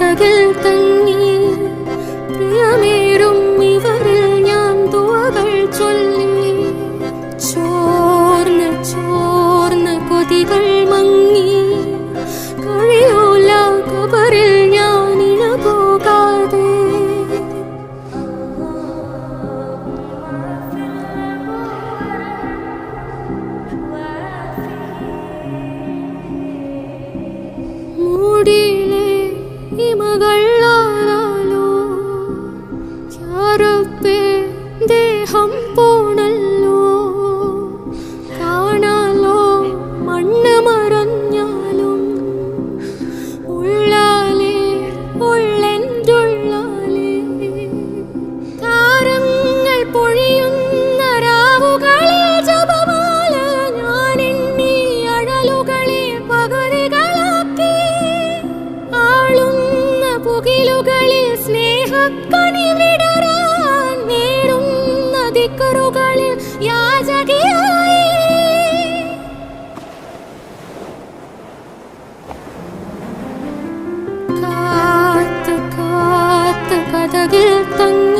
the girl. ഇമകൾ ആരാലോ? ചാരപ്പേ ദേഹം പോണല്ലോ മുകിലുകളിൽ സ്നേഹക്കണി വിടരാൻ നേടുന്ന ദിക്കറുകളിൽ യാചകിയായി. കാത്ത് കാത്ത് കഥകിൽ തങ്ങി